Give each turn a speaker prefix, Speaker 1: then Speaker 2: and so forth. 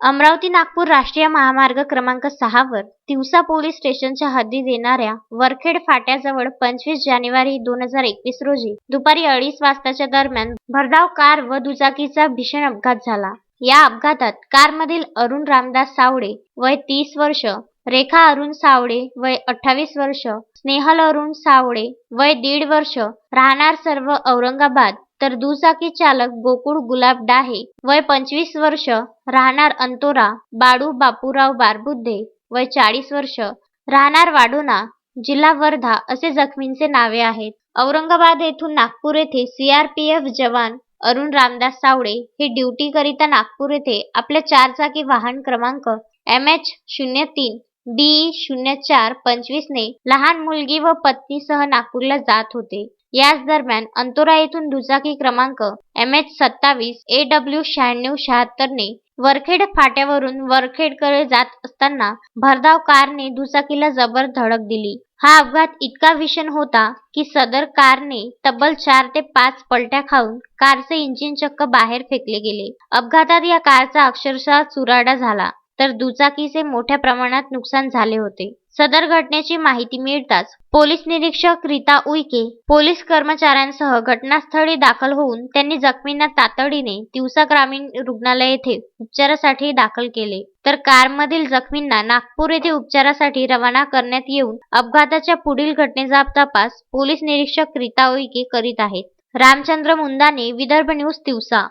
Speaker 1: अमरावती नागपूर राष्ट्रीय महामार्ग क्रमांक सहावर तिवसा पोलीस स्टेशनच्या हद्दीत येणाऱ्या वरखेड फाट्याजवळ पंचवीस जानेवारी दोन हजार एकवीस रोजी दुपारी अडीच वाजताच्या दरम्यान भरधाव कार व दुचाकीचा भीषण अपघात झाला. या अपघातात कारमधील अरुण रामदास सावळे वय तीस वर्ष रेखा अरुण सावळे वय अठ्ठावीस वर्ष स्नेहल अरुण सावळे वय दीड वर्ष राहणार सर्व औरंगाबाद तर दुचाकी चालक गोकुळ गुलाब डाहे वय पंचवीस वर्ष राहणार अंतोरा बाळू बापूराव बारबुद्धे वय चाळीस वर्ष राहणार वाडोना जिल्हा वर्धा असे जखमींचे नावे आहेत. औरंगाबाद येथून नागपूर येथे सीआरपीएफ जवान अरुण रामदास सावळे हे ड्युटी करिता नागपूर येथे आपल्या चारचाकी वाहन क्रमांक एम एच शून्य तीन बी शून्य चार पंचवीसने लहान मुलगी व पत्नीसह नागपूरला जात होते. याच दरम्यान अंतोरा येथून दुचाकी क्रमांक एम एच सत्तावीस ए डब्ल्यू शहाण्णव शहात्तरने वरखेड फाट्यावरून वरखेडकडे जात असताना भरधाव कारने दुचाकीला जबर धडक दिली. हा अपघात इतका भीषण होता की सदर कारने तब्बल चार ते पाच पलट्या खाऊन कारचे इंजिन चक्क बाहेर फेकले गेले. अपघातात या कारचा अक्षरशः चुराडा झाला तर दुचाकीचे मोठ्या प्रमाणात नुकसान झाले होते. सदर घटनेची माहिती मिळताच पोलीस निरीक्षक रीता उईके पोलीस कर्मचाऱ्यांसह घटनास्थळी दाखल होऊन त्यांनी जखमींना तातडीने तिवसा ग्रामीण रुग्णालय येथे उपचारासाठी दाखल केले. तर कारमधील जखमींना नागपूर येथे उपचारासाठी रवाना करण्यात येऊन अपघाताच्या पुढील घटनेचा तपास पोलीस निरीक्षक रीता उईके करीत आहेत. रामचंद्र मुंदाने विदर्भ न्यूज तिवसा.